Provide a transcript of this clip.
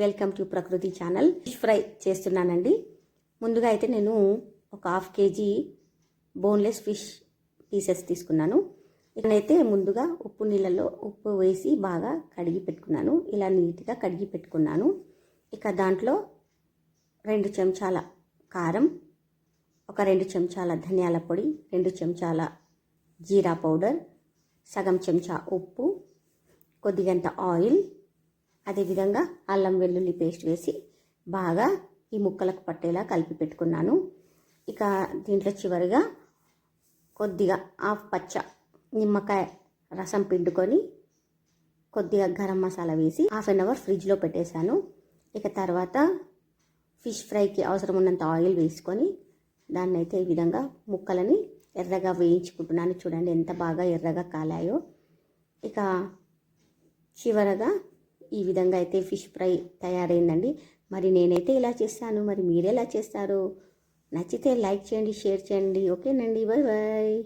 Welcome to Prakruthi channel. Fish fry చేస్తున్నానండి. ముందుగా అయితే నేను ఒక half KG boneless fish pieces తీసుకున్నాను. ఇక్కడైతే ముందుగా ఉప్పు నీళ్ళలో ఉప్పు వేసి బాగా కడిగి పెట్టుకున్నాను. ఇలా నీట్గా కడిగి పెట్టుకున్నాను. ఇక దాంట్లో రెండు చెంచాల కారం ఒక రెండు చెంచాల ధనియాల పొడి రెండు చెంచాల జీరా పౌడర్ సగం చెంచా ఉప్పు కొద్దిగంత ఆయిల్ అదేవిధంగా అల్లం వెల్లుల్లి పేస్ట్ వేసి బాగా ఈ ముక్కలకు పట్టేలా కలిపి పెట్టుకున్నాను. ఇక దీంట్లో చివరిగా కొద్దిగా హాఫ్ పచ్చ నిమ్మకాయ రసం పిండుకొని కొద్దిగా గరం మసాలా వేసి హాఫ్ అన్ అవర్ ఫ్రిడ్జ్లో పెట్టేశాను. ఇక తర్వాత ఫిష్ ఫ్రైకి అవసరం ఉన్నంత ఆయిల్ వేసుకొని దాన్ని అయితే ఈ విధంగా ముక్కలని ఎర్రగా వేయించుకుంటున్నాను. చూడండి ఎంత బాగా ఎర్రగా కాలాయో. ఇక చివరగా ఈ విధంగా అయితే ఫిష్ ఫ్రై తయారైందండి. మరి నేనైతే ఇలా చేస్తాను. మరి మీరు ఎలా చేస్తారు? నచ్చితే లైక్ చేయండి షేర్ చేయండి. ఓకేనండి. Bye bye